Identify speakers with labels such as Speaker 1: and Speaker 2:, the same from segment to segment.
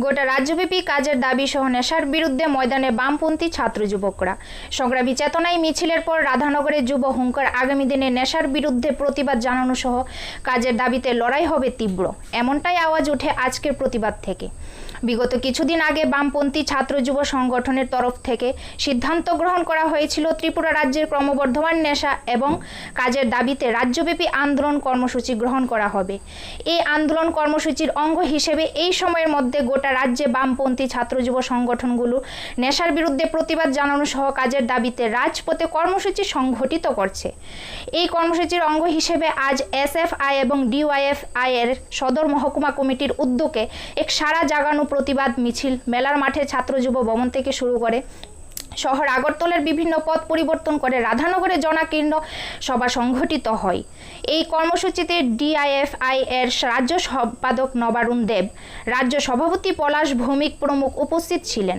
Speaker 1: গোটা রাজ্যব্যাপী কাজের দাবি সহ নেশার বিরুদ্ধে ময়দানে বামপন্থী ছাত্র যুবকরা। সংগ্রামী চেতনায় মিছিলের পর রাধানগরে যুব হুঙ্কার আগামী দিনে নেশার বিরুদ্ধে প্রতিবাদ জানানো সহ কাজের দাবিতে লড়াই হবে তীব্র। এমনটাই আওয়াজ ওঠে আজকের প্রতিবাদ থেকে। বিগত কিছুদিন আগে বামপন্থী ছাত্র যুব সংগঠনের তরফ থেকে সিদ্ধান্ত গ্রহণ করা হয়েছিল ত্রিপুরা রাজ্যের ক্রমবর্ধমান নেশা এবং কাজের দাবিতে রাজ্যব্যাপী আন্দোলন কর্মসূচি গ্রহণ করা হবে। এই আন্দোলন কর্মসূচির অঙ্গ হিসেবে এই সময়ের মধ্যে গোটা রাজ্যে বামপন্থী ছাত্র যুব সংগঠনগুলো নেশার বিরুদ্ধে প্রতিবাদ জানানো সহ কাজের দাবিতে রাজপথে কর্মসূচি সংঘটিত করছে। এই কর্মসূচির অঙ্গ হিসেবে আজ এসএফআই এবং ডিওয়াইএফআই এর সদর মহকুমা কমিটির উদ্যোগে এক সারা জাগানো প্রতিবাদ মিছিল মেলার মাঠে ছাত্র যুব ভবন থেকে শুরু করে শহর আগরতলার বিভিন্ন পথ পরিবর্তন করে রাধানগরে জনাকীর্ণ সভা সংঘটিত হয়। এই কর্মসূচিতে ডিআইএফআই এর রাজ্য সম্পাদক নবারুণ দেব, রাজ্য সভাপতি পলাশ ভৌমিক প্রমুখ উপস্থিত ছিলেন।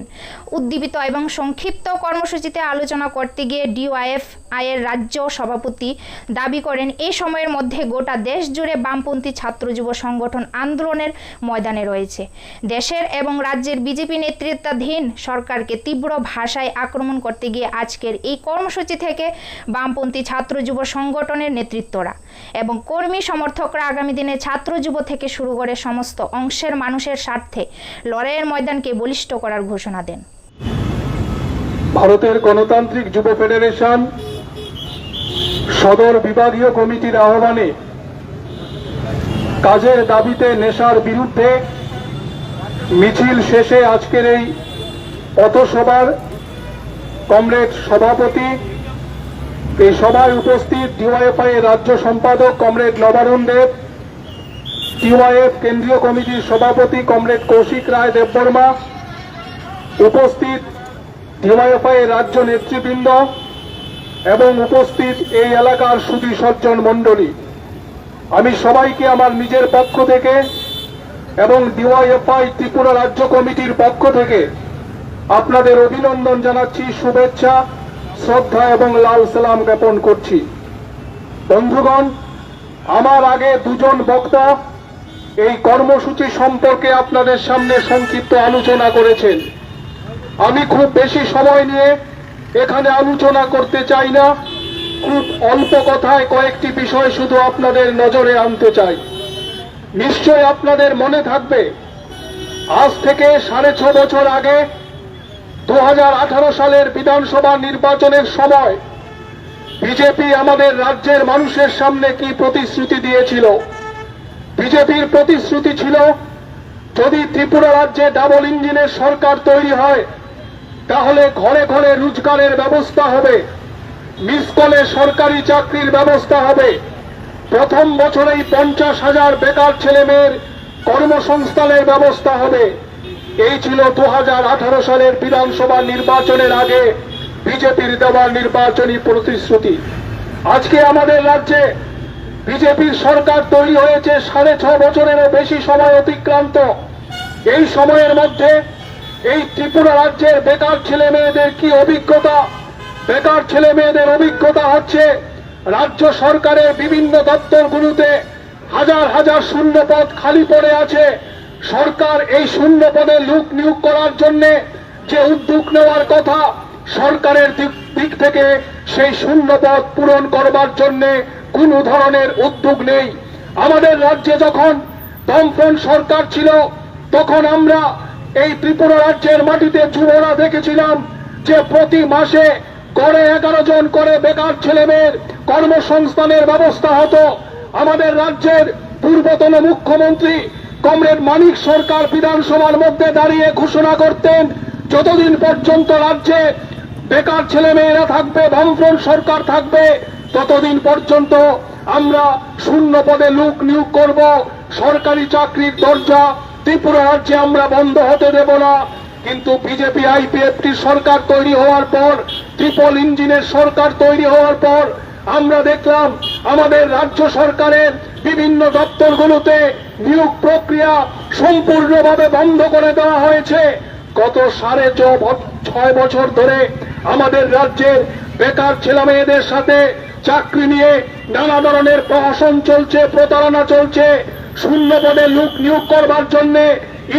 Speaker 1: উদ্দীপিত এবং সংক্ষিপ্ত কর্মসূচিতে আলোচনা করতে গিয়ে ডিওয়াইএফআই এর রাজ্য সভাপতি দাবি করেন এই সময়ের মধ্যে গোটা দেশ জুড়ে বামপন্থী ছাত্র যুব সংগঠন আন্দোলনের ময়দানে রয়েছে। দেশের এবং রাজ্যের বিজেপি নেতৃত্বাধীন সরকারকে তীব্র ভাষায় আক্রমণ করতে গিয়ে আজকের এই কর্মসূচি থেকে বামপন্থী ছাত্র যুব সংগঠনের নেতৃত্বরা এবং কর্মী সমর্থকরা আগামী দিনে ছাত্র যুব থেকে শুরু করে সমস্ত অংশের মানুষের স্বার্থে লড়াইয়ের ময়দানকে বলিষ্ঠ করার ঘোষণা দেন।
Speaker 2: ভারতের গণতান্ত্রিক যুব ফেডারেশন সদর বিভাগীয় কমিটির আহ্বানে কাজের দাবিতে নেশার বিরুদ্ধে মিছিল শেষে আজকের এই পথসভার কমরেড সভাপতি। এই সভায় উপস্থিত ডিওয়াইএফআই রাজ্য সম্পাদক কমরেড নবারুণ দেব, ডিওয়াইএফ কেন্দ্রীয় কমিটির সভাপতি কমরেড কৌশিক রায় দেববর্মা, উপস্থিত ডিওয়াইএফআই রাজ্য নেতৃবৃন্দ এবং উপস্থিত এই এলাকার সুদী সজ্জন মণ্ডলী। আমি সবাইকে আমার নিজের পক্ষ থেকে এবং ডিওয়াইএফআই ত্রিপুরা রাজ্য কমিটির পক্ষ থেকে আপনাদের অভিনন্দন জানাচ্ছি, শুভেচ্ছা, শ্রদ্ধা এবং লাল সালাম জ্ঞাপন করছি। বন্ধুগণ, আমার আগে দুজন বক্তা এই কর্মসূচি সম্পর্কে আপনাদের সামনে সংক্ষিপ্ত আলোচনা করেছেন। আমি খুব বেশি সময় নিয়ে এখানে আলোচনা করতে চাই না। খুব অল্প কথায় কয়েকটি বিষয় শুধু আপনাদের নজরে আনতে চাই। নিশ্চয় আপনাদের মনে থাকবে, আজ থেকে সাড়ে ছ বছর আগে দু হাজার আঠারো সালের বিধানসভা নির্বাচনের সময় বিজেপি আমাদের রাজ্যের মানুষের সামনে কি প্রতিশ্রুতি দিয়েছিল? বিজেপির প্রতিশ্রুতি ছিল, যদি ত্রিপুরা রাজ্যে ডাবল ইঞ্জিনের সরকার তৈরি হয়, তাহলে ঘরে ঘরে রোজগারের ব্যবস্থা হবে, মিস কলে সরকারি চাকরির ব্যবস্থা হবে। প্রথম বছরেই পঞ্চাশ হাজার বেকার ছেলে মেয়ের কর্মসংস্থানের ব্যবস্থা হবে। এই ছিল দু হাজার আঠারো সালের বিধানসভা নির্বাচনের আগে বিজেপির দেওয়া নির্বাচনী প্রতিশ্রুতি। আজকে আমাদের রাজ্যে বিজেপির সরকার তৈরি হয়েছে সাড়ে ছ বছরেরও বেশি সময় অতিক্রান্ত। এই সময়ের মধ্যে এই ত্রিপুরা রাজ্যের বেকার ছেলে মেয়েদের কি অভিজ্ঞতা? বেকার ছেলে মেয়েদের অভিজ্ঞতা হচ্ছে রাজ্য সরকারের বিভিন্ন দপ্তরগুলোতে হাজার হাজার শূন্য পদ খালি পড়ে আছে। সরকার এই শূন্য পদে লোক নিয়োগ করার জন্য যে উদ্যোগ নেওয়ার কথা সরকারের দিক- থেকে সেই শূন্য পদ পূরণ করবার জন্য কোনো ধরনের উদ্যোগ নেই। আমাদের রাজ্যে যখন দমফ্রন্ট সরকার ছিল, তখন আমরা এই ত্রিপুরা রাজ্যের মাটিতে যুবরা দেখেছিলাম যে প্রতি মাসে গড়ে এগারো জন করে বেকার ছেলেমেয়ের কর্মসংস্থানের ব্যবস্থা হতো। আমাদের রাজ্যের পূর্বতন মুখ্যমন্ত্রী কমরেড মানিক সরকার বিধানসভার মধ্যে দাঁড়িয়ে ঘোষণা করতেন, যতদিন পর্যন্ত রাজ্যে বেকার ছেলে মেয়েরা থাকবে বামফ্রন্ট সরকার থাকবে, ততদিন পর্যন্ত আমরা শূন্য পদে লোক নিয়োগ করব। সরকারি চাকরির দরজা ত্রিপুরা রাজ্যে আমরা বন্ধ হতে দেব না। কিন্তু বিজেপি, আইপিএফটি সরকার তৈরি হওয়ার পর ট্রিপল ইঞ্জিনের সরকার তৈরি হওয়ার পর, আমরা দেখলাম আমাদের রাজ্য সরকারের বিভিন্ন দপ্তরগুলোতে নিয়োগ প্রক্রিয়া সম্পূর্ণভাবে বন্ধ করে দেওয়া হয়েছে। গত সাড়ে ছয় বছর ধরে আমাদের রাজ্যের বেকার ছেলে মেয়েদের সাথে চাকরি নিয়ে নানা ধরনের প্রহসন চলছে, প্রতারণা চলছে। শূন্য পদে লোক নিয়োগ করবার জন্য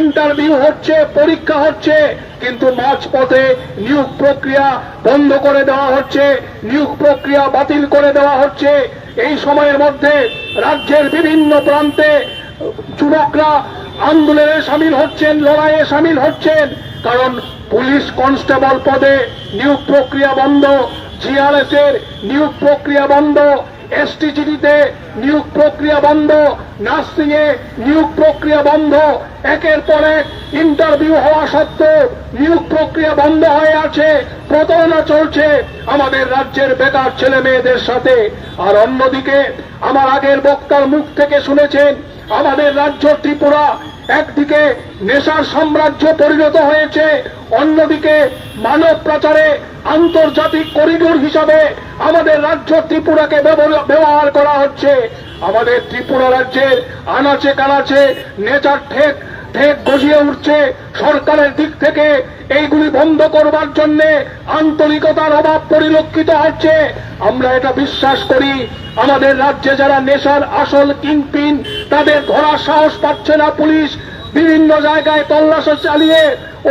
Speaker 2: ইন্টারভিউ হচ্ছে, পরীক্ষা হচ্ছে, কিন্তু মাঝপথে নিয়োগ প্রক্রিয়া বন্ধ করে দেওয়া হচ্ছে, নিয়োগ প্রক্রিয়া বাতিল করে দেওয়া হচ্ছে। এই সময়ের মধ্যে রাজ্যের বিভিন্ন প্রান্তে যুবকরা আন্দোলনে সামিল হচ্ছেন, লড়াইয়ে সামিল হচ্ছেন। কারণ পুলিশ কনস্টেবল পদে নিয়োগ প্রক্রিয়া বন্ধ জিআরএস এর নিয়োগ প্রক্রিয়া বন্ধ, এসটিজিডিতে নিয়োগ প্রক্রিয়া বন্ধ নার্সিং এ নিয়োগ প্রক্রিয়া বন্ধ। একের পর ইন্টারভিউ হওয়া সত্ত্বেও নিয়োগ প্রক্রিয়া বন্ধ হয়ে আছে। প্রতারণা চলছে আমাদের রাজ্যের বেকার ছেলে মেয়েদের সাথে। আর অন্যদিকে, আমার আগের বক্তার মুখ থেকে শুনেছেন, আমাদের রাজ্য ত্রিপুরা একদিকে নেশার সাম্রাজ্য পরিণত হয়েছে, অন্যদিকে মানব প্রচারে আন্তর্জাতিক করিডোর হিসাবে আমাদের রাজ্য ত্রিপুরাকে ব্যবহার- করা হচ্ছে। আমাদের ত্রিপুরা রাজ্যের আনাচে কানাচে নেচার ঠেক ঠেক গজিয়ে উঠছে সরকারের দিক থেকে। এইগুলি বন্ধ করবার জন্য আন্তরিকতার অভাব পরিলক্ষিত হচ্ছে। আমরা এটা বিশ্বাস করি, আমাদের রাজ্যে যারা নেশার আসল কিংপিন, তাদের ধরার সাহস পাচ্ছে না পুলিশ। বিভিন্ন জায়গায় তল্লাশি চালিয়ে,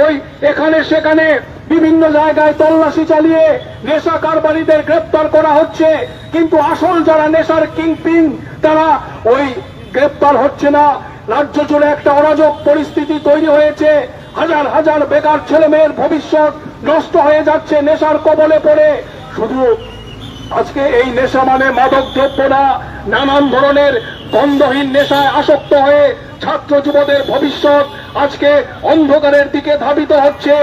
Speaker 2: ওই এখানে সেখানে বিভিন্ন জায়গায় তল্লাশি চালিয়ে নেশা কারবারিদের গ্রেপ্তার করা হচ্ছে। কিন্তু আসল যারা নেশার কিংপিন, তারা ওই গ্রেপ্তার হচ্ছে না। রাজ্য জুড়ে একটা অরাজক পরিস্থিতি তৈরি হয়েছে। হাজার হাজার বেকার ছেলে মেয়ের ভবিষ্যৎ নষ্ট হয়ে যাচ্ছে, নেশার কবলে পড়ে। শুধু আজকে এই নেশা মানে মাদক দ্রব্য না, নানান ধরনের গন্ধহীন নেশায় আসক্ত হয়ে ছাত্র যুবদের ভবিষ্যৎ আজকে অন্ধকারের দিকে ধাবিত হচ্ছে।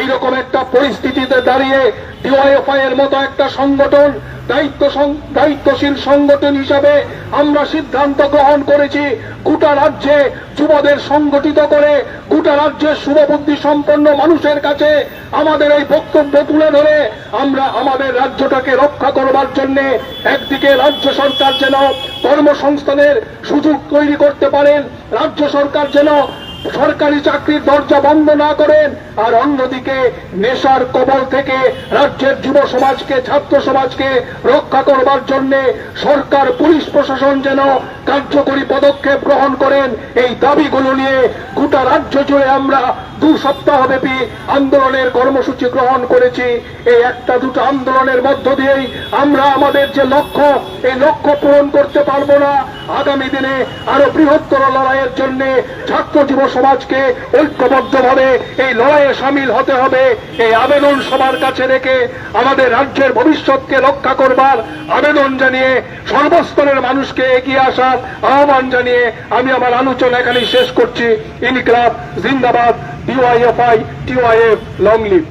Speaker 2: এইরকম একটা পরিস্থিতিতে দাঁড়িয়ে ডিওয়াইএফআই এর মতো একটা সংগঠন, দায়িত্ব দায়িত্বশীল সংগঠন হিসাবে আমরা সিদ্ধান্ত গ্রহণ করেছি, গোটা রাজ্যে যুবদের সংগঠিত করে, গোটা রাজ্যের শুভবুদ্ধি সম্পন্ন মানুষের কাছে আমাদের এই বক্তব্য তুলে ধরে আমরা আমাদের রাজ্যটাকে রক্ষা করবার জন্য একদিকে রাজ্য সরকার যেন কর্মসংস্থানের সুযোগ তৈরি করতে পারেন রাজ্য সরকার যেন সরকারি চাকরির দরজা বন্ধ না করেন আর অন্যদিকে নেশার কবল থেকে রাজ্যের যুব সমাজকে, ছাত্র সমাজকে রক্ষা করবার জন্যে সরকার, পুলিশ প্রশাসন যেন কার্যকরী পদক্ষেপ গ্রহণ করেন। এই দাবিগুলো নিয়ে গোটা রাজ্য জুড়ে আমরা দু সপ্তাহ ব্যাপী আন্দোলনের কর্মসূচি গ্রহণ করেছি। এই একটা দুটো আন্দোলনের মধ্য দিয়েই আমরা আমাদের যে লক্ষ্য, এই লক্ষ্য পূরণ করতে পারব না। আগামী দিনে আরও বৃহত্তর লড়াইয়ের জন্য ছাত্র যুব সমাজকে ঐক্যবদ্ধভাবে এই লড়াইয়ে সামিল হতে হবে। এই আবেদন সবার কাছে রেখে আমাদের রাজ্যের ভবিষ্যৎকে রক্ষা করবার আবেদন জানিয়ে সর্বস্তরের মানুষকে এগিয়ে আসার আহ্বান জানিয়ে আমি আমার আলোচনা এখানেই শেষ করছি। ইনকলাব জিন্দাবাদ ডিওয়াইএফআই টিওয়াইএফ লং লিভ